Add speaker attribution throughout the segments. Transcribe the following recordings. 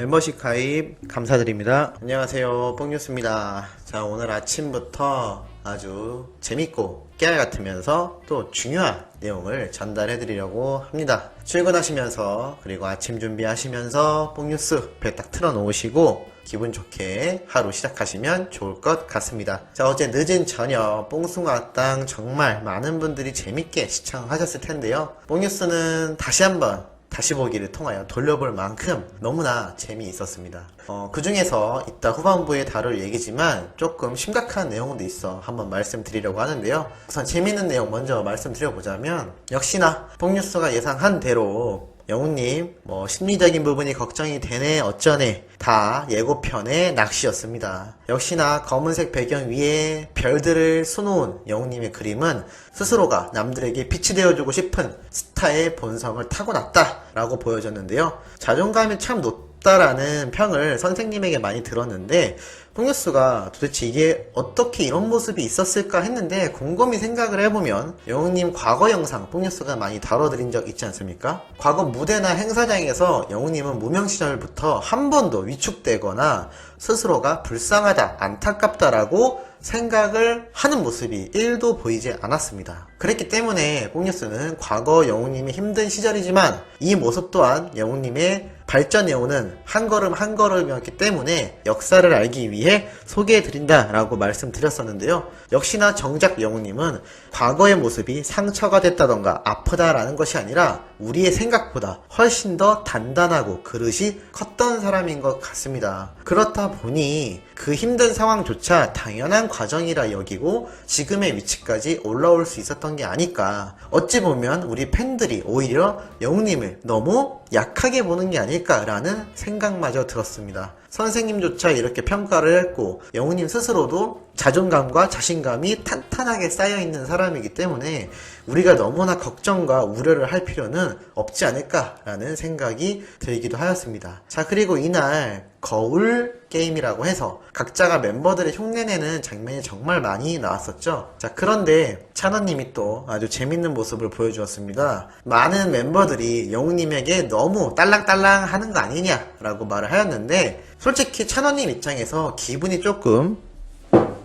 Speaker 1: 멤버십 가입 감사드립니다. 안녕하세요. 뽕뉴스입니다. 자, 오늘 아침부터 아주 재밌고 깨알 같으면서 또 중요한 내용을 전달해 드리려고 합니다. 출근하시면서 그리고 아침 준비하시면서 뽕뉴스 배딱 틀어 놓으시고 기분 좋게 하루 시작하시면 좋을 것 같습니다. 자, 어제 늦은 저녁 뽕숭아땅 정말 많은 분들이 재밌게 시청하셨을 텐데요. 뽕뉴스는 다시 한번 다시 보기를 통하여 돌려볼 만큼 너무나 재미있었습니다. 어, 그 중에서 이따 후반부에 다룰 얘기지만 조금 심각한 내용도 있어 한번 말씀드리려고 하는데요. 우선 재미있는 내용 먼저 말씀드려보자면 역시나 뽕뉴스가 예상한 대로 영우님, 뭐, 심리적인 부분이 걱정이 되네, 어쩌네, 다 예고편의 낚시였습니다. 역시나 검은색 배경 위에 별들을 수놓은 영우님의 그림은 스스로가 남들에게 빛이 되어주고 싶은 스타의 본성을 타고났다라고 보여졌는데요. 자존감이 참 높 다라는 평을 선생님에게 많이 들었는데, 뽕뉴스가 도대체 이게 어떻게 이런 모습이 있었을까 했는데 곰곰이 생각을 해보면 영웅님 과거 영상 뽕뉴스가 많이 다뤄드린 적 있지 않습니까? 과거 무대나 행사장에서 영웅님은 무명 시절부터 한 번도 위축되거나 스스로가 불쌍하다, 안타깝다라고 생각을 하는 모습이 1도 보이지 않았습니다. 그랬기 때문에 뽕뉴스는 과거 영웅님이 힘든 시절이지만 이 모습 또한 영웅님의 발전 여우는 한 걸음 한 걸음이었기 때문에 역사를 알기 위해 소개해드린다 라고 말씀드렸었는데요. 역시나 정작 영우님은 과거의 모습이 상처가 됐다던가 아프다라는 것이 아니라 우리의 생각보다 훨씬 더 단단하고 그릇이 컸던 사람인 것 같습니다. 그렇다 보니 그 힘든 상황조차 당연한 과정이라 여기고 지금의 위치까지 올라올 수 있었던 게 아닐까. 어찌 보면 우리 팬들이 오히려 영우님을 너무 약하게 보는 게 아닐까 라는 생각마저 들었습니다. 선생님조차 이렇게 평가를 했고 영우님 스스로도 자존감과 자신감이 탄탄하게 쌓여있는 사람이기 때문에 우리가 너무나 걱정과 우려를 할 필요는 없지 않을까라는 생각이 들기도 하였습니다. 자 그리고 이날 거울 게임이라고 해서 각자가 멤버들의 흉내내는 장면이 정말 많이 나왔었죠. 자 그런데 찬원님이 또 아주 재밌는 모습을 보여주었습니다. 많은 멤버들이 영우님에게 너무 딸랑딸랑 하는 거 아니냐 라고 말을 하였는데 솔직히 찬원님 입장에서 기분이 조금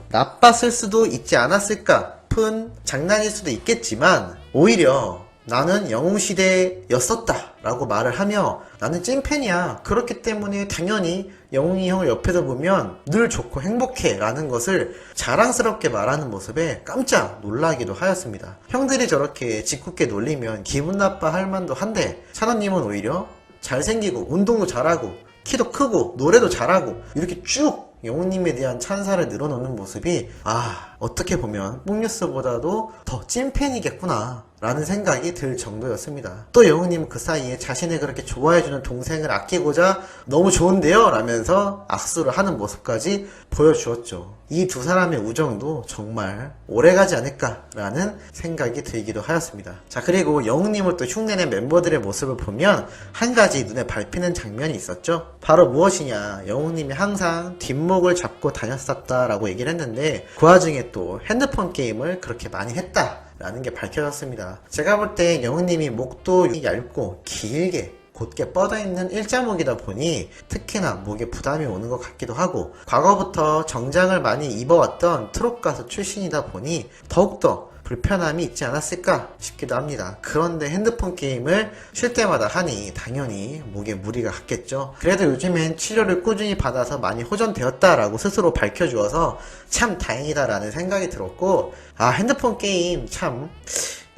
Speaker 1: 나빴을 수도 있지 않았을까 싶은 장난일 수도 있겠지만 오히려 나는 영웅시대였었다 라고 말을 하며 나는 찐팬이야. 그렇기 때문에 당연히 영웅이 형을 옆에서 보면 늘 좋고 행복해 라는 것을 자랑스럽게 말하는 모습에 깜짝 놀라기도 하였습니다. 형들이 저렇게 짓궂게 놀리면 기분 나빠 할 만도 한데 찬원님은 오히려 잘생기고 운동도 잘하고 키도 크고 노래도 잘하고 이렇게 쭉 영웅님에 대한 찬사를 늘어놓는 모습이 아 어떻게 보면 뽕뉴스보다도 더 찐팬이겠구나 라는 생각이 들 정도였습니다. 또 영웅님은 그 사이에 자신을 그렇게 좋아해주는 동생을 아끼고자 너무 좋은데요? 라면서 악수를 하는 모습까지 보여주었죠. 이 두 사람의 우정도 정말 오래가지 않을까라는 생각이 들기도 하였습니다. 자 그리고 영웅님을 또 흉내낸 멤버들의 모습을 보면 한 가지 눈에 밟히는 장면이 있었죠. 바로 무엇이냐? 영웅님이 항상 뒷목을 잡고 다녔었다라고 얘기를 했는데 그 와중에 또 핸드폰 게임을 그렇게 많이 했다 라는 게 밝혀졌습니다. 제가 볼 때 영우님이 목도 얇고 길게 곧게 뻗어있는 일자목이다 보니 특히나 목에 부담이 오는 것 같기도 하고 과거부터 정장을 많이 입어왔던 트롯 가수 출신이다 보니 더욱더 불편함이 있지 않았을까 싶기도 합니다. 그런데 핸드폰 게임을 쉴 때마다 하니 당연히 목에 무리가 갔겠죠. 그래도 요즘엔 치료를 꾸준히 받아서 많이 호전되었다라고 스스로 밝혀주어서 참 다행이다라는 생각이 들었고 아 핸드폰 게임 참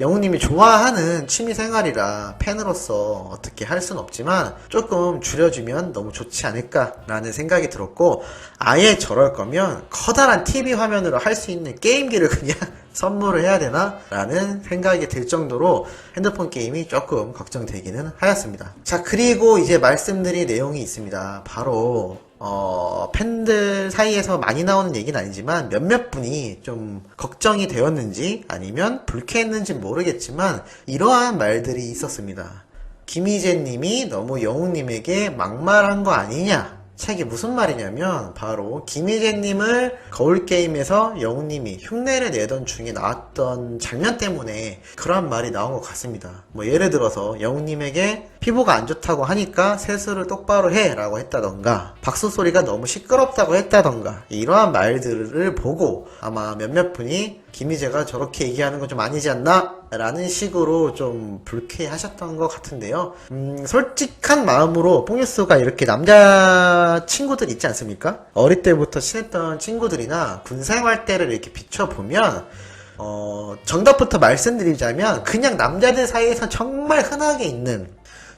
Speaker 1: 영우님이 좋아하는 취미 생활이라 팬으로서 어떻게 할 순 없지만 조금 줄여주면 너무 좋지 않을까라는 생각이 들었고 아예 저럴 거면 커다란 TV 화면으로 할 수 있는 게임기를 그냥 선물을 해야 되나? 라는 생각이 들 정도로 핸드폰 게임이 조금 걱정되기는 하였습니다. 자, 그리고 이제 말씀드릴 내용이 있습니다. 바로 어, 팬들 사이에서 많이 나오는 얘기는 아니지만 몇몇 분이 좀 걱정이 되었는지 아니면 불쾌했는지 모르겠지만 이러한 말들이 있었습니다. 김희재 님이 너무 영웅님에게 막말한 거 아니냐? 책이 무슨 말이냐면 바로 김희재님을 거울게임에서 영우님이 흉내를 내던 중에 나왔던 장면 때문에 그런 말이 나온 것 같습니다. 뭐 예를 들어서 영우님에게 피부가 안 좋다고 하니까 세수를 똑바로 해 라고 했다던가 박수 소리가 너무 시끄럽다고 했다던가 이러한 말들을 보고 아마 몇몇 분이 김희재가 저렇게 얘기하는 건 좀 아니지 않나? 라는 식으로 좀 불쾌하셨던 것 같은데요. 음, 솔직한 마음으로 뽕뉴스가 이렇게 남자 친구들 있지 않습니까? 어릴 때부터 친했던 친구들이나 군생활 때를 이렇게 비춰보면 어, 정답부터 말씀드리자면 그냥 남자들 사이에서 정말 흔하게 있는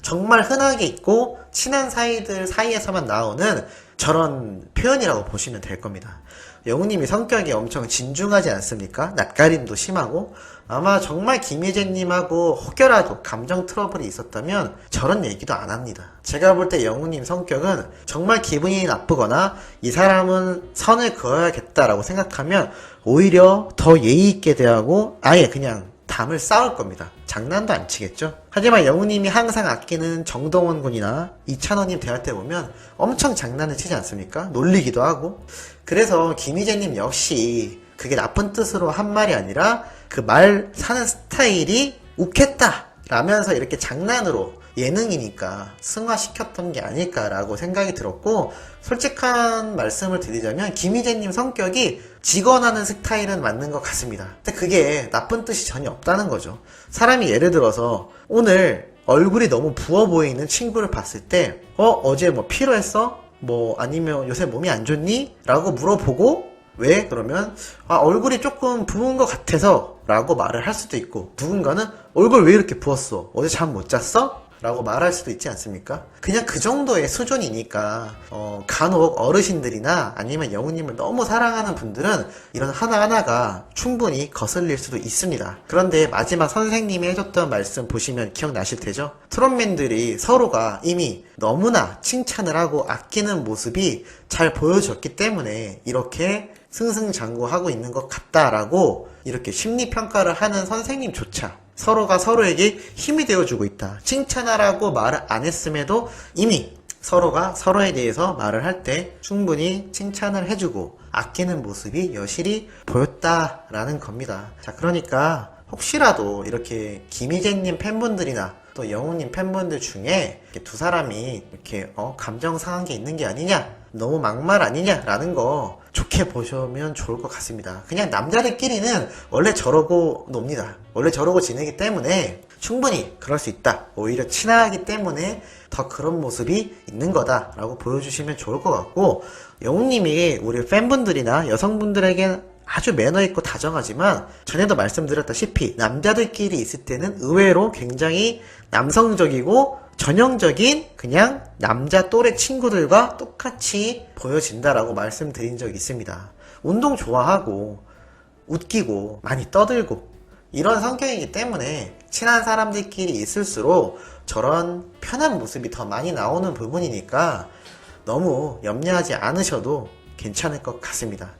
Speaker 1: 정말 흔하게 있고 친한 사이들 사이에서만 나오는 저런 표현이라고 보시면 될 겁니다. 영우님이 성격이 엄청 진중하지 않습니까? 낯가림도 심하고 아마 정말 김희재님하고 혹여라도 감정 트러블이 있었다면 저런 얘기도 안 합니다. 제가 볼 때 영우님 성격은 정말 기분이 나쁘거나 이 사람은 선을 그어야겠다라고 생각하면 오히려 더 예의 있게 대하고 아예 그냥 담을 쌓을 겁니다. 장난도 안 치겠죠? 하지만 영우님이 항상 아끼는 정동원 군이나 이찬원님 대할 때 보면 엄청 장난을 치지 않습니까? 놀리기도 하고. 그래서 김희재님 역시 그게 나쁜 뜻으로 한 말이 아니라 그 말 사는 스타일이 욱했다! 라면서 이렇게 장난으로 예능이니까 승화시켰던 게 아닐까라고 생각이 들었고 솔직한 말씀을 드리자면 김희재님 성격이 직언하는 스타일은 맞는 것 같습니다. 근데 그게 나쁜 뜻이 전혀 없다는 거죠. 사람이 예를 들어서 오늘 얼굴이 너무 부어 보이는 친구를 봤을 때 어? 어제 뭐 피로했어? 뭐 아니면 요새 몸이 안 좋니? 라고 물어보고 왜? 그러면 아 얼굴이 조금 부은 것 같아서 라고 말을 할 수도 있고 누군가는 얼굴 왜 이렇게 부었어? 어제 잠 못 잤어? 라고 말할 수도 있지 않습니까? 그냥 그 정도의 수준이니까 어, 간혹 어르신들이나 아니면 영우님을 너무 사랑하는 분들은 이런 하나하나가 충분히 거슬릴 수도 있습니다. 그런데 마지막 선생님이 해줬던 말씀 보시면 기억나실 테죠? 트롯맨들이 서로가 이미 너무나 칭찬을 하고 아끼는 모습이 잘 보여줬기 때문에 이렇게 승승장구하고 있는 것 같다라고 이렇게 심리평가를 하는 선생님조차 서로가 서로에게 힘이 되어주고 있다. 칭찬하라고 말을 안 했음에도 이미 서로가 서로에 대해서 말을 할 때 충분히 칭찬을 해주고 아끼는 모습이 여실히 보였다라는 겁니다. 자, 그러니까 혹시라도 이렇게 김희재님 팬분들이나 또 영우님 팬분들 중에 두 사람이 이렇게 어, 감정 상한 게 있는 게 아니냐, 너무 막말 아니냐라는 거 좋게 보시면 좋을 것 같습니다. 그냥 남자들끼리는 원래 저러고 놉니다. 원래 저러고 지내기 때문에 충분히 그럴 수 있다. 오히려 친하기 때문에 더 그런 모습이 있는 거다라고 보여주시면 좋을 것 같고 영웅님이 우리 팬분들이나 여성분들에게 아주 매너 있고 다정하지만 전에도 말씀드렸다시피 남자들끼리 있을 때는 의외로 굉장히 남성적이고 전형적인 그냥 남자 또래 친구들과 똑같이 보여진다라고 말씀드린 적이 있습니다. 운동 좋아하고 웃기고 많이 떠들고 이런 성격이기 때문에 친한 사람들끼리 있을수록 저런 편한 모습이 더 많이 나오는 부분이니까 너무 염려하지 않으셔도 괜찮을 것 같습니다.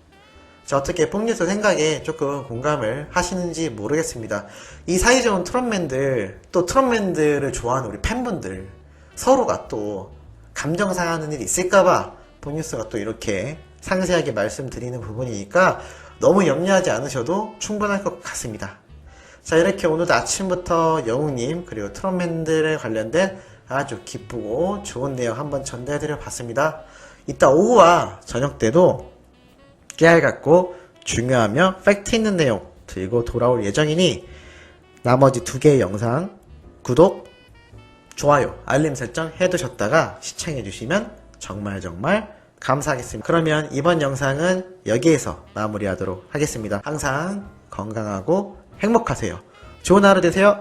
Speaker 1: 자, 어떻게 뽕뉴스 생각에 조금 공감을 하시는지 모르겠습니다. 이 사이좋은 트롯맨들, 또 트롯맨들을 좋아하는 우리 팬분들, 서로가 또 감정 상하는 일이 있을까봐 뽕뉴스가 또 이렇게 상세하게 말씀드리는 부분이니까 너무 염려하지 않으셔도 충분할 것 같습니다. 자, 이렇게 오늘도 아침부터 영웅님, 그리고 트롯맨들에 관련된 아주 기쁘고 좋은 내용 한번 전달해드려 봤습니다. 이따 오후와 저녁 때도 깨알 같고 중요하며 팩트 있는 내용 들고 돌아올 예정이니 나머지 두 개의 영상 구독, 좋아요, 알림 설정 해두셨다가 시청해주시면 정말 정말 감사하겠습니다. 그러면 이번 영상은 여기에서 마무리하도록 하겠습니다. 항상 건강하고 행복하세요. 좋은 하루 되세요.